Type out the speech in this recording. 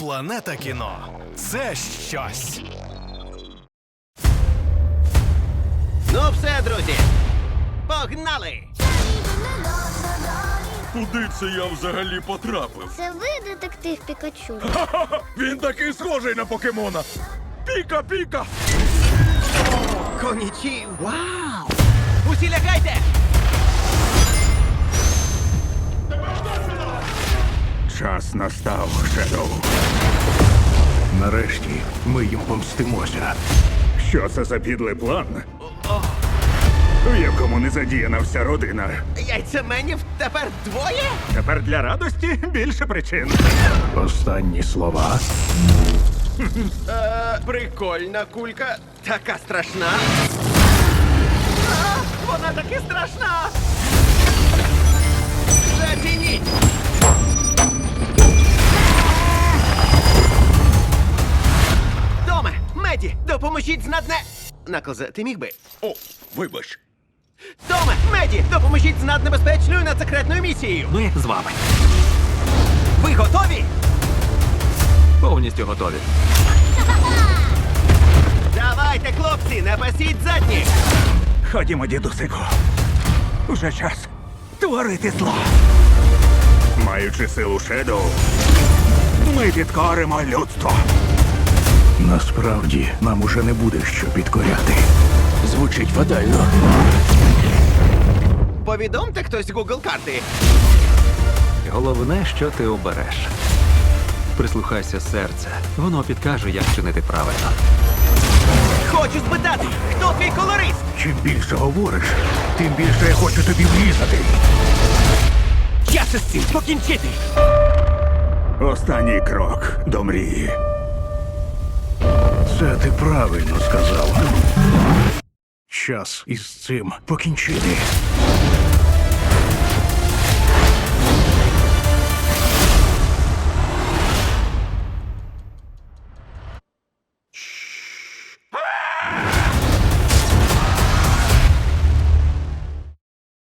Планета кіно це щось. Ну все, друзі. Погнали! Куди це я взагалі потрапив? Це ви детектив Пікачу. Ха-ха! Він такий схожий на покемона. Піка, піка! Конічі! Вау! Час настав, Шедоу. Нарешті ми їм помстимося. Що це за підлий план? В якому не задіяна вся родина. Яйцеменів тепер двоє? Тепер для радості більше причин. Останні слова. Е, прикольна кулька. Така страшна. А, вона таки страшна. Меді, допоможіть знатне. Наклзе, ти міг би? О, вибач. Томе, Меді, допоможіть з наднебезпечною надсекретною місією. Ми з вами Ви готові? повністю готові. Давайте, хлопці, не пасіть задні. Ходімо, дідусику. Уже час творити зло. Маючи силу Шедоу, ми підкоримо людство. Насправді нам уже не буде що підкоряти. Звучить фатально. Повідомте хтось Google карти. Головне, що ти обереш. Прислухайся серце. Воно підкаже, як чинити правильно. Хочу спитати, хто твій колорист? Чим більше говориш, тим більше я хочу тобі влізати. Час із цим покінчити. Останній крок до мрії. Це ти правильно сказав. Час із цим покінчити.